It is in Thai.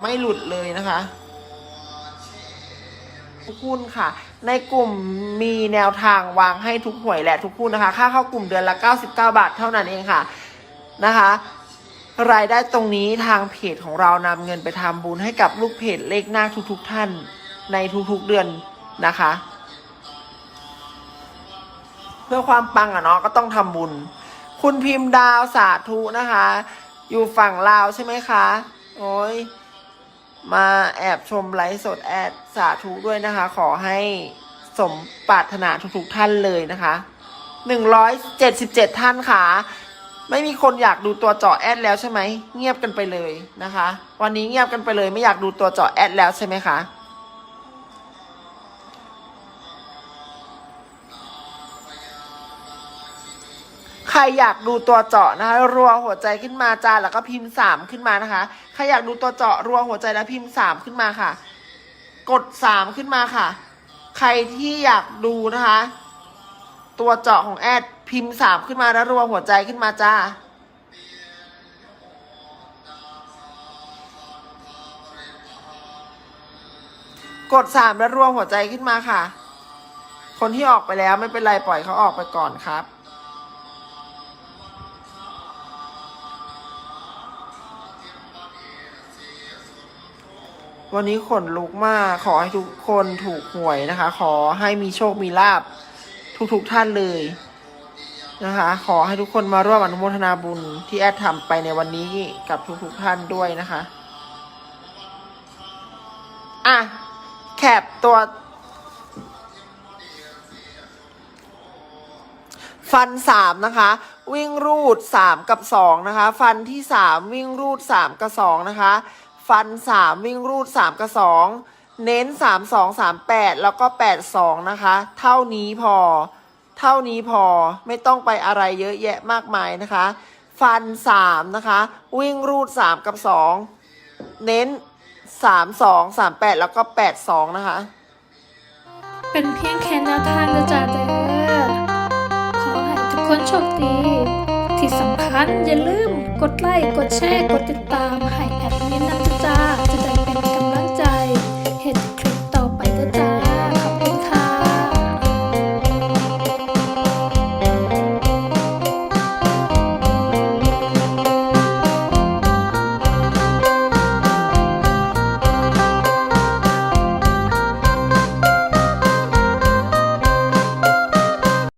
ไม่หลุดเลยนะคะทุกหุ้นค่ะ ในกลุ่มมีแนวทางวางให้ทุกหวยและทุกหุ้นนะคะ ค่าเข้ากลุ่มเดือนละ 99 บาทเท่านั้นเองค่ะนะคะ รายได้ตรงนี้ทางเพจของเรานำเงินไปทำบุญให้กับลูกเพจเลขหน้าทุกๆท่านในทุกๆเดือนนะคะ เพื่อความปังอะเนาะก็ต้องทำบุญ คุณพิมพ์ดาวสาธุนะคะ อยู่ฝั่งลาวใช่ไหมคะ โอ้ย มาแอบชมไลฟ์สดแอดสาธุด้วยนะคะ ขอให้สมปรารถนาทุกๆท่านเลยนะคะหนึ่งร้อยเจ็ดสิบเจ็ดท่านค่ะ ไม่มีคนอยากดูตัวเจาะแอดแล้วใช่ไหม เงียบกันไปเลยนะคะ วันนี้เงียบกันไปเลยไม่อยากดูตัวเจาะแอดแล้วใช่ไหมคะ รอยากดูตัวเจาะนะคะ รัวหัวใจขึ้นมาจ้าแล้วก็พิมพ์สามขึ้นมานะคะ ใครอยากดูตัวเจาะรัวหัวใจแล้วพิมพ์สามขึ้นมาค่ะ กดสามขึ้นมาค่ะ ใครที่อยากดูนะคะ ตัวเจาะของแอดพิมพ์สามขึ้นมาแล้วรัวหัวใจขึ้นมาจ้ากดสามแล้วรัวหัวใจขึ้นมาค่ะ คนที่ออกไปแล้วไม่เป็นไรปล่อยเขาออกไปก่อนครับ วันนี้ขนลุกมากขอให้ทุกคนถูกหวยนะคะ ขอให้มีโชคมีลาบทุกๆทท่านเลยนะคะ ขอให้ทุกคนมาร่วมอนุโมทนาบุญที่แอดทำไปในวันนี้กับทุกๆทท่านด้วยนะคะ อะ แคปตัว ฟันสามนะคะ วิ่งรูดสามกับสองนะคะ ฟันที่สามวิ่งรูดสามกับสองนะคะ ฟันสามวิ่งรูดสามกับสองเน้นสามสองสามแปดแล้วก็แปดสองนะคะ เท่านี้พอ เท่านี้พอไม่ต้องไปอะไรเยอะแยะมากมายนะคะ ฟันสามนะคะ วิ่งรูดสามกับสองเน้นสามสองสามแปดแล้วก็แปดสองนะคะ เป็นเพียงแค่แนวทางนะจ๊ะเด้อขอให้ทุกคนโชคดี ที่สำคัญอย่าลืมกดไลค์ กดแชร์ กดติดตามให้แอดมินนะจ๊ะจ้าจะได้